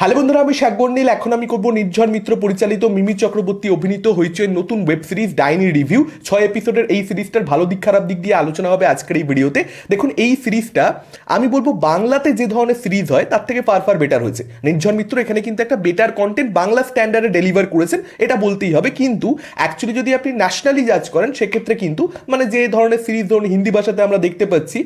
Hello বন্ধুরা, আমি শাকবর নীল এখন আমি করব নির্ঝর মিত্র পরিচালিত মিমি চক্রবর্তী অভিনীত হইচই নতুন ওয়েব সিরিজ ডাইনি রিভিউ। ছয় এপিসোডের এই সিরিজটার ভালো দিক, খারাপ দিক দিয়ে আলোচনা হবে আজকের এই ভিডিওতে। দেখুন, এই সিরিজটা আমি বলব বাংলাতে যে ধরনের সিরিজ হয়, তার থেকে ফার ফার বেটার হয়েছে। নির্ঝর মিত্র এখানে কিন্তু একটা বেটার কন্টেন্ট বাংলা স্ট্যান্ডার্ডে ডেলিভার করেছেন, এটা বলতেই হবে। কিন্তু অ্যাকচুয়ালি যদি আপনি ন্যাশনালি জাজ করেন, সেক্ষেত্রে কিন্তু মানে যে ধরনের সিরিজ, ধরুন হিন্দি ভাষাতে আমরা দেখতে পাচ্ছি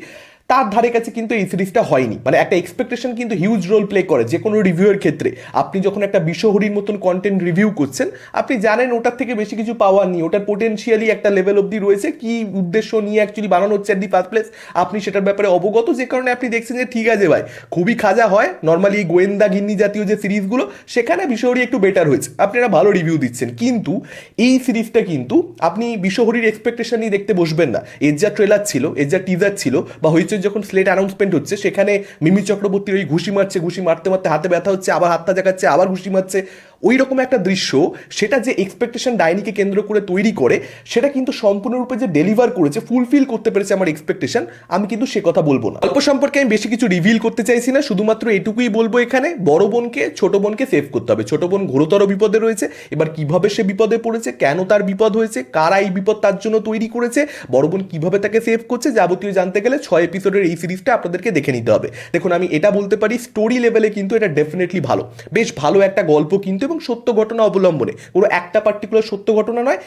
তার ধারে কাছে কিন্তু এই সিরিজটা হয়নি। মানে একটা এক্সপেকটেশন কিন্তু হিউজ রোল প্লে করে যে কোনো রিভিউয়ের ক্ষেত্রে। আপনি যখন একটা বিশ্বহরির মতন কন্টেন্ট রিভিউ করছেন, আপনি জানেন ওটার থেকে বেশি কিছু পাওয়ার নেই। ওটার পোটেনশিয়ালি একটা লেভেল অবধি রয়েছে, কি উদ্দেশ্য নিয়ে অ্যাকচুয়ালি বানানো হচ্ছে দি ফার্স্ট প্লেস আপনি সেটার ব্যাপারে অবগত, যে কারণে আপনি দেখছেন যে ঠিক আছে ভাই, খুবই খাজা হয়। নর্মালি গোয়েন্দা গিন্নি জাতীয় যে সিরিজগুলো, সেখানে বিশ্বহরি একটু বেটার হয়েছে। আপনি আপনারা ভালো রিভিউ দিচ্ছেন। কিন্তু এই সিরিজটা কিন্তু আপনি বিশ্বহরির এক্সপেকটেশন নিয়ে দেখতে বসবেন না। এর যা ট্রেলার ছিল, এর যা টিজার ছিল, বা হইচই যখন স্লেট অ্যানাউন্সমেন্ট হচ্ছে, সেখানে মিমি চক্রবর্তীর ওই ঘুষি মারছে, ঘুষি মারতে মারতে হাতে ব্যথা হচ্ছে, আবার হাতটা জাগাচ্ছে আবার ঘুষি মারছে। ওই রকম একটা দৃশ্য, সেটা যে এক্সপেকটেশন ডাইনিকে কেন্দ্র করে তৈরি করে, সেটা কিন্তু সম্পূর্ণরূপে যে ডেলিভার করেছে ফুলফিল করতে পেরেছে আমার এক্সপেকটেশন আমি কিন্তু সে কথা বলব না। গল্প সম্পর্কে আমি বেশি কিছু রিভিল করতে চাইছি না, শুধুমাত্র এটুকুই বলব এখানে, বড় বোনকে ছোট বোনকে সেভ করতে হবে। ছোট বোন ঘোরতর বিপদে রয়েছে, এবার কীভাবে সে বিপদে পড়েছে, কেন তার বিপদ হয়েছে, কারা এই বিপদ তার জন্য তৈরি করেছে, বড় বোন কীভাবে তাকে সেভ করছে, যাবতীয় জানতে গেলে ছয় এপিসোডের এই সিরিজটা আপনাদেরকে দেখে নিতে হবে। দেখুন, আমি এটা বলতে পারি স্টোরি লেভেলে কিন্তু এটা ডেফিনেটলি ভালো। বেশ ভালো একটা গল্প কিন্তু এবং সত্য ঘটনা অবলম্বনে। কোনো একটা পার্টিকুলার সত্য ঘটনা নয়।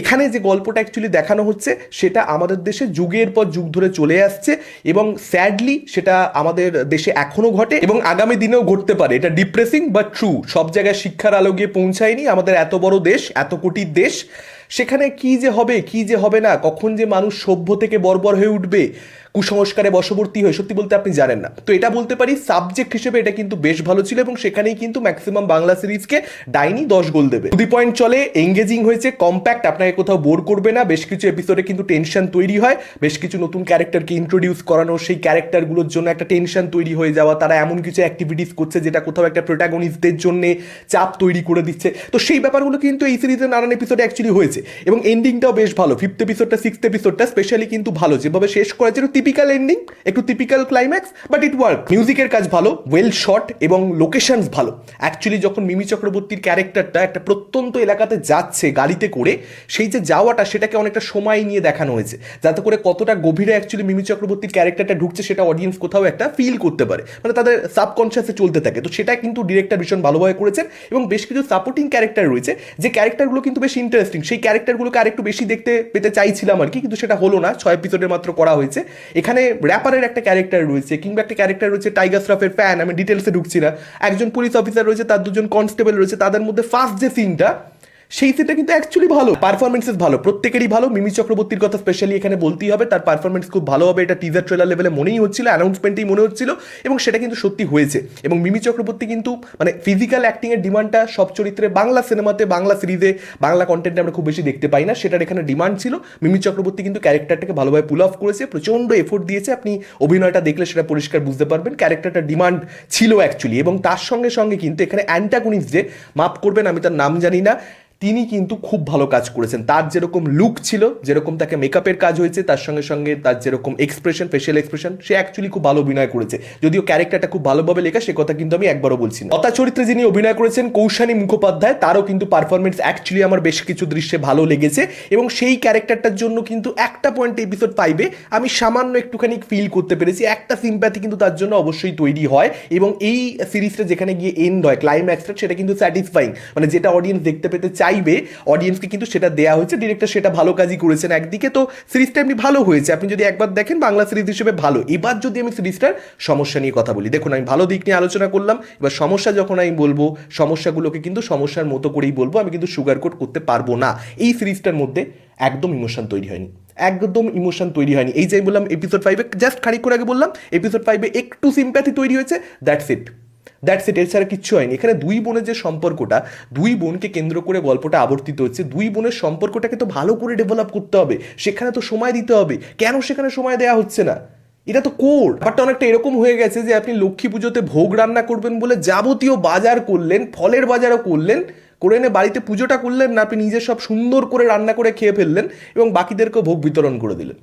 এখানে যে গল্পটা অ্যাকচুয়ালি দেখানো হচ্ছে, সেটা আমাদের দেশে যুগের পর যুগ ধরে চলে আসছে এবং স্যাডলি সেটা আমাদের দেশে এখনও ঘটে এবং আগামী দিনেও ঘটতে পারে। এটা ডিপ্রেসিং বা ট্রু সব জায়গায় শিক্ষার আলো গিয়ে পৌঁছায়নি আমাদের এত বড় দেশ, এত কোটির দেশ। সেখানে কি যে হবে, কি যে হবে না, কখন যে মানুষ সভ্য থেকে বর্বর হয়ে উঠবে কুসংস্কারে বশবর্তী হয়ে, সত্যি বলতে আপনি জানেন না। তো এটা বলতে পারি সাবজেক্ট হিসেবে এটা কিন্তু বেশ ভালো ছিল এবং সেখানেই কিন্তু ম্যাক্সিমাম বাংলা সিরিজকে ডাইনি দশ গোল দেবে। দুই পয়েন্ট চলে এঙ্গেজিং হয়েছে কম্প্যাক্ট আপনাকে কোথাও বোর করবে না, বেশ কিছু এপিসোডে কিন্তু টেনশন তৈরি হয়, বেশ কিছু নতুন ক্যারেক্টারকে ইন্ট্রোডিউস করানো, সেই ক্যারেক্টারগুলোর জন্য একটা টেনশন তৈরি হয়ে যাওয়া, তারা এমন কিছু অ্যাক্টিভিটিস করছে যেটা কোথাও একটা প্রোটাগনিস্টদের জন্য চাপ তৈরি করে দিচ্ছে। তো সেই ব্যাপারগুলো কিন্তু এই সিরিজের নানান এপিসোডে অ্যাকচুয়ালি হয়েছে এবং এন্ডিংটাও বেশ ভালো ফিফথ এপিসোডটা সিক্সথ এপিসোডটা স্পেশালি কিন্তু ভালো, যেভাবে শেষ করেছে একটু টিপিক্যাল এন্ডিং একটু typical climax but it work মিউজিকের কাজ ভালো ওয়েল শট এবং লোকেশনস ভালো। অ্যাকচুয়ালি যখন মিমি চক্রবর্তীর ক্যারেক্টারটা একটা প্রত্যন্ত এলাকাতে যাচ্ছে গাড়িতে করে, সেই যে যাওয়াটা, সেটাকে অনেকটা সময় নিয়ে দেখানো হয়েছে। যাতে করে কতটা গভীরে অ্যাকচুয়ালি মিমি চক্রবর্তীর ক্যারেক্টারটা ঢুকছে, সেটা অডিয়েন্স কোথাও একটা ফিল করতে পারে। মানে তাদের সাবকনসিয়াসে চলতে থাকে। তো সেটা কিন্তু ডিরেক্টর ভীষণ ভালোভাবে করেছেন, এবং বেশ কিছু সাপোর্টিং ক্যারেক্টার রয়েছে, যে ক্যারেক্টারগুলো কিন্তু বেশ ইন্টারেস্টিং সেই ক্যারেক্টারগুলোকে আরেকটু বেশি দেখতে পেতে চাইছিলাম আর কি, কিন্তু সেটা হলো না। ছয় এপিসোডের মাত্র করা হয়েছে। এখানে র্যাপারের একটা ক্যারেক্টার রয়েছে কিংবা একটা ক্যারেক্টার রয়েছে টাইগার শ্রফের ফ্যান আমি ডিটেলসে ঢুকছি না। একজন পুলিশ অফিসার রয়েছে, তার দুজন কনস্টেবল রয়েছে, তাদের মধ্যে ফার্স্ট যে সিনটা সেই সিনটা কিন্তু অ্যাকচুয়ালি ভালো। পারফরমেন্সেস ভালো। প্রত্যেকেরই ভালো। মিমি চক্রবর্তীর কথা স্পেশালি এখানে বলতেই হবে। তার পারফরমেন্স খুব ভালো হবে। এটা টিজার ট্রেলার লেভেলে মনেই হচ্ছিল অ্যানাউন্সমেন্টেই মনে হচ্ছিল এবং সেটা কিন্তু সত্যি হয়েছে। এবং মিমি চক্রবর্তী কিন্তু মানে ফিজিক্যাল অ্যাক্টিংয়ের ডিমান্ডটা সব চরিত্রে বাংলা সিনেমাতে বাংলা সিরিজে বাংলা কন্টেন্টে আমরা খুব বেশি দেখতে পাই না। সেটার এখানে ডিমান্ড ছিল। মিমি চক্রবর্তী কিন্তু ক্যারেক্টারটাকে ভালোভাবে পুল অফ করেছে। প্রচণ্ড এফোর্ট দিয়েছে। আপনি অভিনয়টা দেখলে সেটা পরিষ্কার বুঝতে পারবেন। ক্যারেক্টারটা ডিমান্ড ছিল অ্যাকচুয়ালি এবং তার সঙ্গে সঙ্গে কিন্তু এখানে অ্যান্টাগনিস্ট যে, মাফ করবেন, আমি তার নাম জানি না তিনি কিন্তু খুব ভালো কাজ করেছেন। তার যেরকম লুক ছিল, যেরকম তাকে মেকআপের কাজ হয়েছে, তার সঙ্গে সঙ্গে তার যেরকম এক্সপ্রেশন ফেশিয়াল এক্সপ্রেশন সে অ্যাকচুয়ালি খুব ভালো অভিনয় করেছে। যদিও ক্যারেক্টারটা খুব ভালোভাবে লেখা, সে কথা কিন্তু আমি একবারও বলছি না। কথা চরিত্রে যিনি অভিনয় করেছেন, কৌশানী মুখোপাধ্যায়, তারও কিন্তু পারফরমেন্স অ্যাকচুয়ালি আমার বেশ কিছু দৃশ্যে ভালো লেগেছে এবং সেই ক্যারেক্টারটার জন্য কিন্তু একটা পয়েন্ট এপিসোড ফাইভে আমি সামান্য একটুখানি ফিল করতে পেরেছি। একটা সিম্প্যাথি কিন্তু তার জন্য অবশ্যই তৈরি হয় এবং এই সিরিজটা যেখানে গিয়ে এন্ড হয় ক্লাইম্যাক্সটা সেটা কিন্তু স্যাটিসফাইং মানে যেটা অডিয়েন্স দেখতে পেতে চাইবে অডিয়েন্সকে কিন্তু সেটা দেওয়া হয়েছে ডিরেক্টর সেটা ভালো কাজই করেছেন একদিকে, তো সিরিজটা এমনি ভালো হয়েছে। আপনি যদি একবার দেখেন, বাংলা সিরিজ হিসেবে ভালো। এবার যদি আমি সিরিজটার সমস্যা নিয়ে কথা বলি, দেখুন আমি ভালো দিক নিয়ে আলোচনা করলাম, এবার সমস্যা যখন আমি বলব, সমস্যাগুলোকে কিন্তু সমস্যার মতো করেই বলব, আমি কিন্তু সুগার কোট করতে পারব না। এই সিরিজটার মধ্যে একদম ইমোশন তৈরি হয়নি। একদম ইমোশন তৈরি হয়নি। এই যে বললাম এপিসোড ফাইভে জাস্ট খানিক করে আগে বললাম এপিসোড ফাইভে একটু সিম্প্যাথি তৈরি হয়েছে দ্যাটস ইট দ্যাটস ইট এছাড়া কিচ্ছু হয়নি। এখানে দুই বোনের যে সম্পর্কটা, দুই বোনকে কেন্দ্র করে গল্পটা আবর্তিত হচ্ছে। দুই বোনের সম্পর্কটাকে তো ভালো করে ডেভেলপ করতে হবে। সেখানে তো সময় দিতে হবে। কেন সেখানে সময় দেওয়া হচ্ছে না? এটা তো কোর ব্যাপারটা অনেকটা এরকম হয়ে গেছে যে আপনি লক্ষ্মী পুজোতে ভোগ রান্না করবেন বলে যাবতীয় বাজার করলেন, ফলের বাজারও করলেন, করে এনে বাড়িতে পুজোটা করলেন না, আপনি নিজে সব সুন্দর করে রান্না করে খেয়ে ফেললেন এবং বাকিদেরকেও ভোগ বিতরণ করে দিলেন।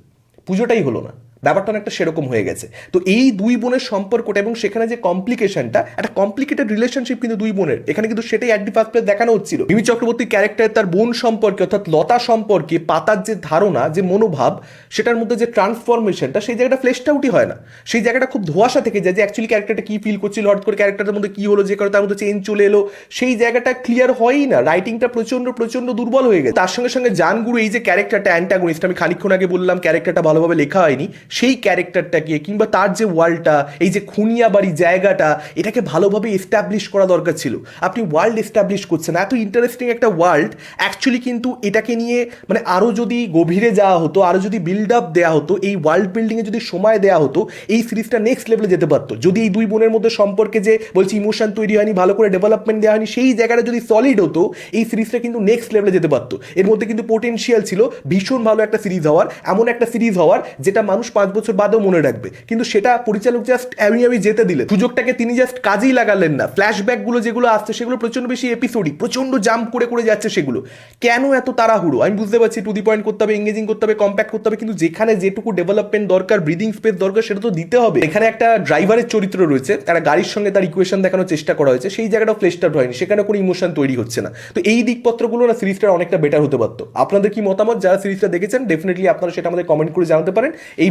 পুজোটাই হলো না। ব্যাপারটা অনেকটা সেরকম হয়ে গেছে। তো এই দুই বোনের সম্পর্কটা এবং সেখানে যে কমপ্লিকেশনটা একটা কমপ্লিকেটেড রিলেশনশিপ কিন্তু দুই বোনের। এখানে কিন্তু সেটাই অ্যাট দি ফার্স্ট প্লেস দেখানো হচ্ছিল। মিমি চক্রবর্তী ক্যারেক্টার তার বোন সম্পর্কে অর্থাৎ লতা সম্পর্কে পাতার যে ধারণা, যে মনোভাব, সেটার মধ্যে যে ট্রান্সফরমেশনটা সেই জায়গাটা ফ্লেশড আউটই হয় না। সেই জায়গাটা খুব ধোয়াশা থেকে যায় যে অ্যাকচুয়ালি ক্যারেক্টারটা কি ফিল করছিল, হঠাৎ করে ক্যারেক্টারের মধ্যে কি হলো, যে কারণে তার মধ্যে চেঞ্জ চলে এলো, সেই জায়গাটা ক্লিয়ার হয়ই না। রাইটিংটা প্রচণ্ড প্রচণ্ড দুর্বল হয়ে গেছে। তার সঙ্গে সঙ্গে জানগুরু, এই যে ক্যারেক্টারটা অ্যান্টাগনিস্ট আমি খানিক্ষণ আগে বললাম ক্যারেক্টারটা ভালোভাবে লেখা হয়নি। সেই ক্যারেক্টারটাকে কিংবা তার যে ওয়ার্ল্ডটা, এই যে খুনিয়া বাড়ি জায়গাটা, এটাকে ভালোভাবে এস্টাবলিশ করা দরকার ছিল। আপনি ওয়ার্ল্ড এস্টাবলিশ করছেন, এত ইন্টারেস্টিং একটা ওয়ার্ল্ড অ্যাকচুয়ালি কিন্তু এটাকে নিয়ে মানে আরও যদি গভীরে যাওয়া হতো আরও যদি বিল্ড আপ দেওয়া হতো, এই ওয়ার্ল্ড বিল্ডিংয়ে যদি সময় দেওয়া হতো, এই সিরিজটা নেক্সট লেভেলে যেতে পারতো। যদি এই দুই বোনের মধ্যে সম্পর্কে যে বলছি ইমোশন তৈরি হয়নি, ভালো করে ডেভেলপমেন্ট দেওয়া হয়নি, সেই জায়গাটা যদি সলিড হতো, এই সিরিজটা কিন্তু নেক্সট লেভেলে যেতে পারতো। এর মধ্যে কিন্তু পোটেনশিয়াল ছিল ভীষণ ভালো একটা সিরিজ হওয়ার, এমন একটা সিরিজ হওয়ার, যেটা মানুষ পাঁচ বছর বাদেও মনে রাখবে। কিন্তু সেটা পরিচালক জাস্ট আমি আমি যেতে দিলে সুযোগটাকে তিনি জাস্ট কাজেই লাগালেন না। ফ্ল্যাশব্যাকগুলো যেগুলো আসছে, সেগুলো প্রচণ্ড বেশি এপিসোডিক প্রচণ্ড জাম্প করে করে যাচ্ছে সেগুলো। কেন এত তাড়াহুড়ো? আমি বুঝতে পারছি টু দি পয়েন্ট করতে হবে এঙ্গেজিং করতে হবে কম্প্যাক্ট করতে হবে, কিন্তু যেখানে যেটুকু ডেভেলপমেন্ট দরকার ব্রিদিং স্পেস দরকার, সেটা তো দিতে হবে। এখানে একটা ড্রাইভারের চরিত্র রয়েছে, তারা গাড়ির সঙ্গে তার ইকুয়েশন দেখানোর চেষ্টা করা হয়েছে, সেই জায়গাটা ফ্লেশড আউট হয়নি, সেখানে কোনো ইমোশন তৈরি হচ্ছে না। তো এই দিকপত্রগুলো না সিরিজটা অনেকটা বেটার হতে পারতো। আপনাদের কি মতামত? যারা সিরিজটা দেখেছেন ডেফিনেটলি আপনারা সেটা আমাদের কমেন্ট করে জানাতে পারেন। এই